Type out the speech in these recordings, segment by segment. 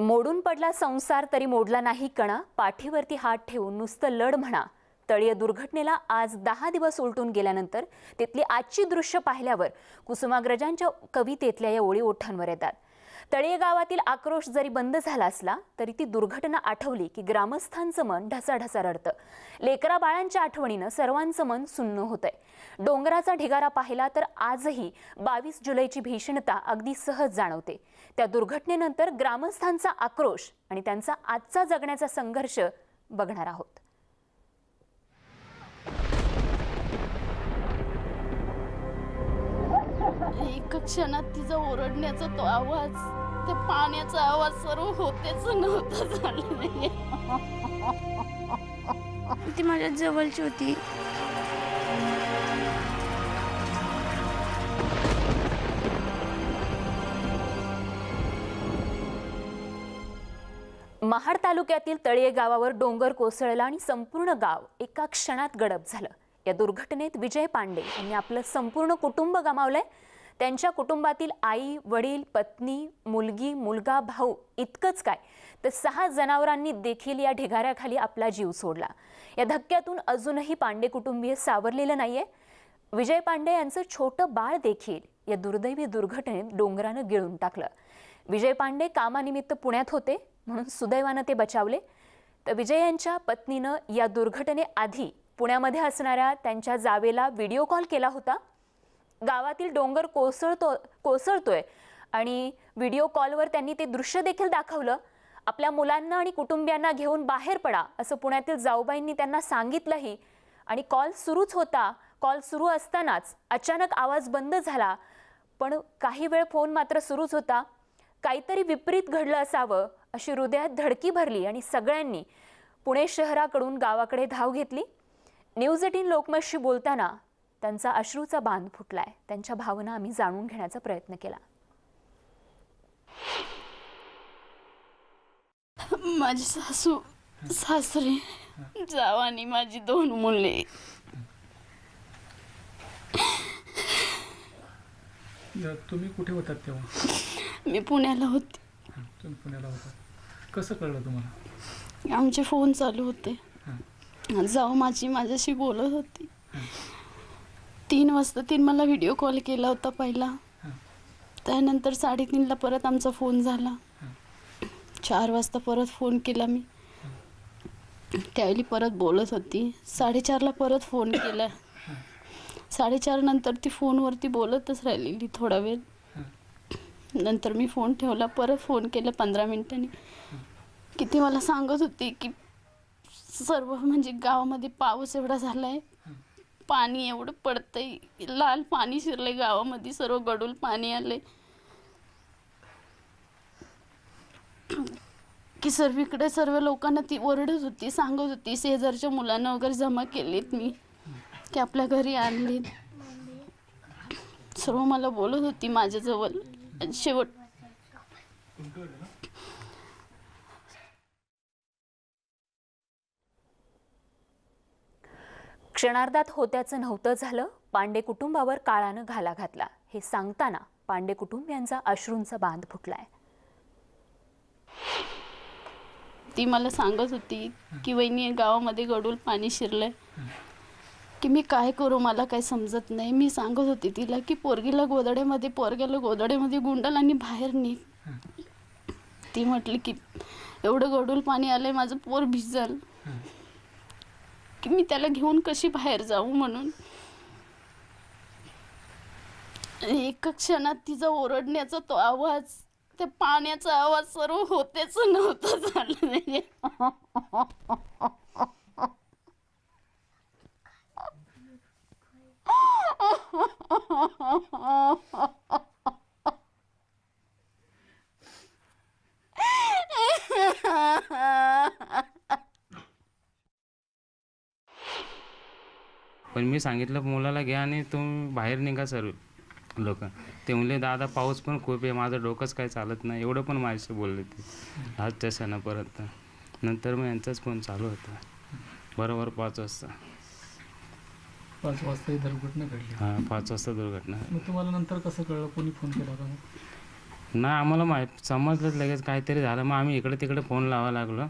मोडून पडला संसार तरी मोडला नाही कणा. पाठीवरती हात ठेवून नुसतं लढ म्हणा. तळीय दुर्घटनेला आज दहा दिवस उलटून गेल्यानंतर तिथली आजची दृश्य पाहिल्यावर कुसुमाग्रजांच्या कवितेतल्या या ओळी ओठांवर येतात. तळेगावातील आक्रोश जरी बंद झाला असला तरी ती दुर्घटना आठवली की ग्रामस्थांचं मन ढसाढसा रडतं लेकरा बाळांच्या आठवणीनं सर्वांचं मन सुन्न होतंय. डोंगराचा ढिगारा पाहिला तर आजही बावीस जुलैची भीषणता अगदी सहज जाणवते. त्या दुर्घटनेनंतर ग्रामस्थांचा आक्रोश आणि त्यांचा आजचा जगण्याचा संघर्ष बघणार आहोत. एका क्षणात तिचा ओरडण्याचा तो आवाज ते पाण्याचा आवाज सर्व होतेच नव्हतं झालं ती माझ्या जवळची होती. महाड तालुक्यातील तळीये गावावर डोंगर कोसळला आणि संपूर्ण गाव एका क्षणात गडप झालं. या दुर्घटनेत विजय पांडे यांनी आपलं संपूर्ण कुटुंब गमावलंय. त्यांच्या कुटुंबातील आई वडील पत्नी मुलगी मुलगा भाऊ इतकंच काय? तर सहा जनावरांनी देखील या ढिगाऱ्याखाली आपला जीव सोडला. या धक्क्यातून अजूनही पांडे कुटुंबीय सावरलेलं नाहीये. विजय पांडे यांचं छोटं बाळ देखील या दुर्दैवी दुर्घटनेत डोंगरानं गिळून टाकलं. विजय पांडे कामानिमित्त पुण्यात होते म्हणून सुदैवानं ते बचावले. तर विजय यांच्या पत्नीनं या दुर्घटनेआधी पुण्यामध्ये असणाऱ्या त्यांच्या जावेला व्हिडिओ कॉल केला होता. गावातील डोंगर कोसळतो कोसळतोय. आणि व्हिडिओ कॉलवर त्यांनी ते दृश्य देखील दाखवलं. आपल्या मुलांना आणि कुटुंबियांना घेऊन बाहेर पडा असं पुण्यातील जाऊबाईंनी त्यांना सांगितलंही. आणि कॉल सुरूच होता. कॉल सुरू असतानाच अचानक आवाज बंद झाला. पण काही वेळ फोन मात्र सुरूच होता. काहीतरी विपरीत घडलं असावं अशी हृदयात धडकी भरली आणि सगळ्यांनी पुणे शहराकडून गावाकडे धाव घेतली. न्यूज एटीन लोकमतशी बोलताना त्यांचा अश्रूचा बांध फुटलाय. त्यांच्या भावना आम्ही जाणून घेण्याचा प्रयत्न केला. माझी सासू सासरे जावानी माझी दोन मुले. तुम्ही कुठे होतात तेव्हा? मी पुण्याला होते. तुम्ही पुण्याला होता. कसं कळलं तुम्हाला? आमचे फोन चालू होते. हां. जाऊ माझी माझ्याशी बोलत होती. तीन वाजता तीन मला व्हिडिओ कॉल केला होता पहिला. त्यानंतर साडेतीनला परत आमचा फोन झाला. चार वाजता परत फोन केला मी. त्यावेळी परत बोलत होती. साडेचारला परत फोन केला. साडेचार नंतर ती फोनवरती बोलतच राहिलेली थोडा वेळ. नंतर मी फोन ठेवला. परत फोन केला पंधरा मिनिटांनी. की ती मला सांगत होती की सर्व म्हणजे गावामध्ये पाऊस एवढा झाला आहे पाणी एवढं पडतंय. लाल पाणी शिरलंय गावामध्ये सर्व गडूल पाणी आले की सर्वीकडे सर्व लोकांना ती ओरडत होती सांगत होती शेजारच्या मुलांना वगैरे जमा केलीत मी की आपल्या घरी आणली. सर्व मला बोलत होती माझ्याजवळ. शेवट क्षणार्धात होत्याचं नव्हतं झालं पांडे कुटुंबावर काळानं घाला घातला. हे सांगताना पांडे कुटुंबियांचा अश्रूंचा बांध फुटलाय. ती मला सांगत होती की वहिनी गावामध्ये गडूल पाणी शिरलंय. की मी काय करू मला काय समजत नाही. मी सांगत होती तिला की पोरगीला गोदड्यामध्ये पोरग्याला गोदड्यामध्ये गुंडल आणि बाहेर निघ ती म्हटली की एवढं गडूल पाणी आलंय माझं पोर भिजल. की मी त्याला घेऊन कशी बाहेर जाऊ म्हणून. एका क्षणात तिचा ओरडण्याचा तो आवाज त्या पाण्याचा आवाज सर्व होतेच नव्हतं झालं. पण मी सांगितलं मुलाला घ्या आणि तुम्ही बाहेर निघा सर्व लोक. ते म्हणले दादा पाऊस पण खूप आहे माझं डोकंच काय चालत नाही. एवढं पण माझ्याशी बोलले ते आजच्या सणापर्यंत नंतर मग यांचाच फोन चालू होता. बरोबर पाच वाजता. पाच वाजता ही दुर्घटना घडली. हां पाच वाजता दुर्घटना. मग तुम्हाला नंतर कसं कळलं? कोणी फोन केला होता? नाही आम्हाला माहीत समजलंच लगेच काहीतरी झालं. मग आम्ही इकडे तिकडे फोन लावायला लागलो.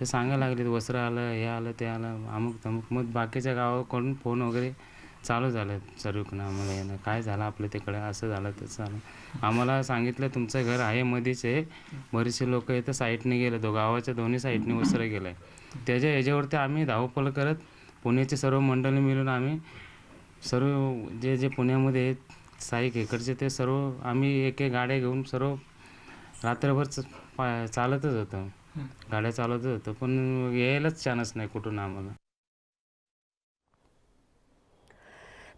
ते सांगायला लागले वस्त्र आलं हे आलं ते आलं. अमुक तमुक. मग बाकीच्या गावाकडून फोन वगैरे चालू झालं. सर्वकडनं आम्हाला येणं. काय झालं आपलं तिकडे? असं झालं तसं झालं. आम्हाला सांगितलं तुमचं घर आहे मध्येच आहे. बरेचसे लोक इथं साईडने गेले. दो गावाच्या दोन्ही साईडने वस्त्र गेलं आहे त्याच्या ह्याच्यावरती आम्ही धावपळ करत पुण्याचे सर्व मंडळी मिळून आम्ही सर्व जे जे पुण्यामध्ये आहेत साईक इकडचे ते सर्व आम्ही एक एक गाड्या घेऊन सर्व रात्रभर च- पा- चालतच होतं. गाड्या चालवतच होतं पण यायलाच चान्स नाही कुठून आम्हाला.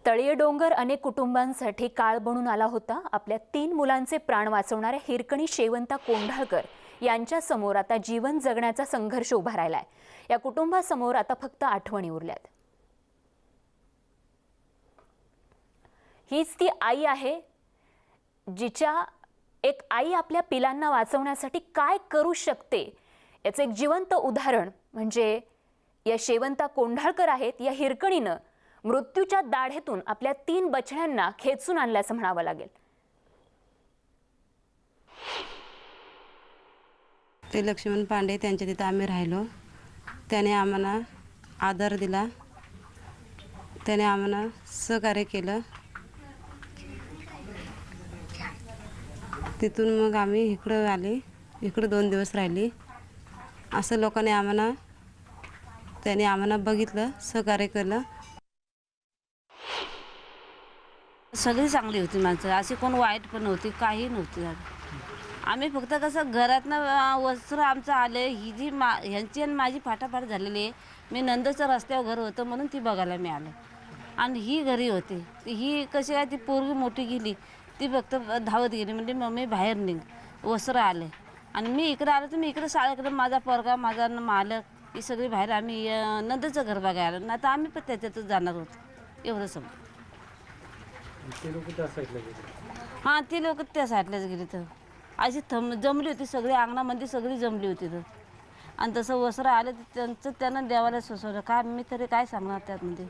तळीय डोंगर अनेक कुटुंबांसाठी काळ बनून आला होता. आपल्या तीन मुलांचे प्राण वाचवणाऱ्या हिरकणी शेवंता कोंढाळकर यांच्या समोर आता जीवन जगण्याचा संघर्ष उभा राहिलाय. या कुटुंबासमोर आता फक्त आठवणी उरल्यात. हीच ती आई आहे जिच्या एक आई आपल्या पिलांना वाचवण्यासाठी काय करू शकते? याचं एक जिवंत उदाहरण म्हणजे या शेवंता कोंढाळकर आहेत या हिरकणीनं मृत्यूच्या दाढेतून आपल्या तीन बछड्यांना खेचून आणल्याचं म्हणावं लागेल. ते लक्ष्मण पांडे त्यांच्या तिथं आम्ही राहिलो. त्याने आम्हाला आदर दिला. त्याने आम्हाला सहकार्य केलं. तिथून मग आम्ही इकडं आले. इकडं दोन दिवस राहिली. असं लोकांनी आम्हाला त्याने आम्हाला बघितलं सहकार्य केलं. सगळी चांगली होती माणसं. अशी कोण वाईट पण नव्हती काही नव्हती आम्ही फक्त कसं घरातनं वस्त्र आमचं आलं. ही जी मा ह्यांची आणि माझी फाटाफाट झालेली आहे. मी नंदचं रस्त्यावर घर होतं म्हणून ती बघायला मिळालं. आणि ही घरी होती. ती ही कशी काय ती पोरगी मोठी गेली. ती फक्त धावत गेली. म्हणजे मम्मी बाहेर निघ. वस्त्र आले. आणि मी इकडं आलो तर मी इकडं शाळेकडे माझा पोरगा माझा न- मालक ही सगळी बाहेर आम्ही नंदचं घर बघायला. आलो नाही तर आम्ही पण त्याच्यातच जाणार होतो. एवढं समज हां ती लोक त्या साईडलाच गेली तर. अशी थम जमली होती सगळी. अंगणामध्ये सगळी जमली होती तर. आणि तसं वस्त्र आलं तर त्यांचं त्यांना देवाला सुचवलं काय मी तरी काय सांगणार त्यातमध्ये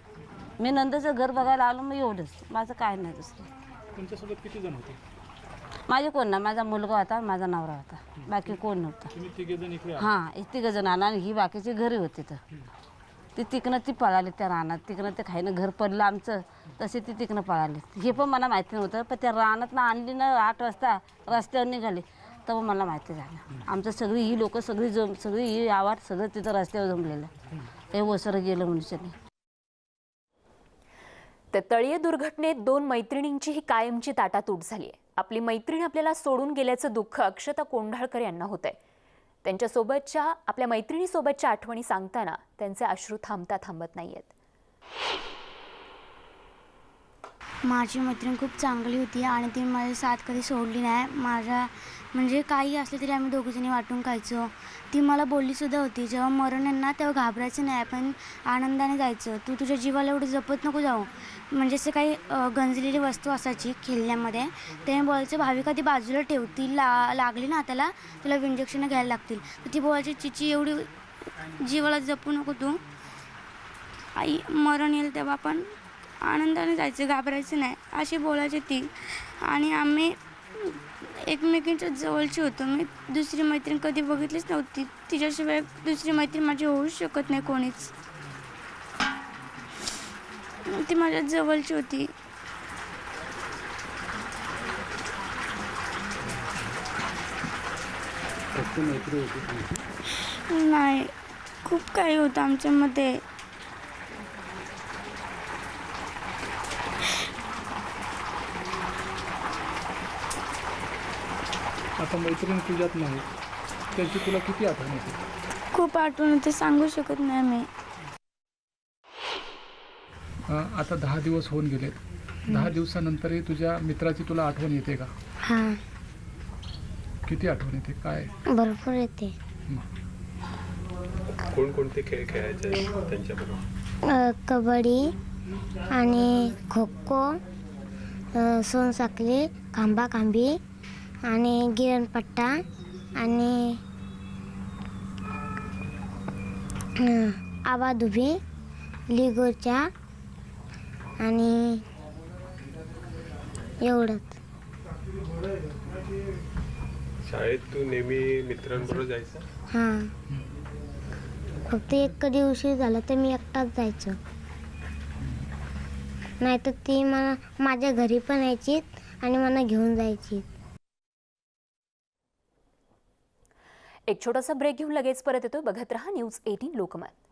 मी नंदचं घर बघायला आलो मग एवढंच. माझं काय नाही दुसरं. तुमच्यासोबत किती जण होते? माझे कोण ना माझा मुलगा होता माझा नवरा होता. बाकी कोण नव्हता. तुम्ही तिघे जण इकडे हां तिघं जण आला आणि ही बाकीची घरी होती तर. ती तिकनं ती पळाली त्या रानात. तिकनं ते खाईनं घर पडलं आमचं. तसे ती तिकनं पळाली. हे पण मला माहिती नव्हतं पण त्या रानात ना आणली ना आठ वाजता रस्त्यावर निघाली. तेव्हा मला माहिती झालं. आमचं सगळी ही लोक सगळी जम सगळी ही आवाज सगळं तिथं रस्त्यावर जमलेलं. हे वसरं गेलं मनुष्याने. तर तळीय दुर्घटनेत दोन मैत्रिणींची ही कायमची ताटातूट झाली आहे आपली मैत्रीण आपल्याला सोडून गेल्याचं दुःख अक्षता कोंढाळकर यांना होतंय. त्यांच्यासोबतच्या आपल्या मैत्रिणीसोबतच्या आठवणी सांगताना त्यांचे अश्रू थांबता थांबत नाहीयेत. माझी मैत्रीण खूप चांगली होती आणि ती माझी साथ कधी सोडली नाही. माझ्या म्हणजे काही असलं तरी आम्ही दोघीजणी वाटून खायचो. ती मला बोललीसुद्धा होती जेव्हा मरण आहे ना तेव्हा घाबरायचं नाही आपण आनंदाने जायचं. तू तुझ्या जीवाला एवढं जपत नको जाऊ. म्हणजे असं काही गंजलेली वस्तू असायची खेळण्यामध्ये ते बोलायचं भाविका ती बाजूला ठेवतील ला लागली ना त्याला तुला इंजेक्शन घ्यायला लागतील. तर ती बोलायची चिची एवढी जीवाला जपू नको तू. आई मरण येईल तेव्हा आपण आनंदाने जायचं घाबरायचं नाही अशी बोलायची ती. आणि आम्ही एकमेकींच्या जवळची होतो. मी दुसरी मैत्रीण कधी बघितलीच नव्हती. तिच्याशिवाय दुसरी मैत्रीण माझी होऊच शकत नाही कोणीच. ती माझ्या जवळची होती. नाही. खूप काही होतं आमच्यामध्ये. आता मैत्रीण तुझ्यात नाही त्यांची तुला किती आठवण येते? खूप आठवण होते सांगू शकत नाही मी अं, आता दहा दिवस होऊन गेलेत. दहा दिवसानंतरही तुझ्या मित्राची तुला आठवण येते का? हां. किती आठवण येते? काय? भरपूर येते. कोणकोणते खेळ खेळायचे त्यांच्याबरोबर? अ, कबड्डी आणि खो खो सोनसाखळी खांबा खांबी आणि गिरणपट्टा आणि आबाधुबी लिगोच्या आणि एवढंच. शाळेत तू नेहमी मित्रांबरोबर जायचं? हां. फक्त एक कधी उशीर झाला तर मी एकटाच जायचो. नाहीतर ती मला माझ्या घरी पण यायची आणि मला घेऊन जायची एक छोटासा ब्रेक घेऊन लगेच परत येतो बघत रहा न्यूज एटीन लोकमत.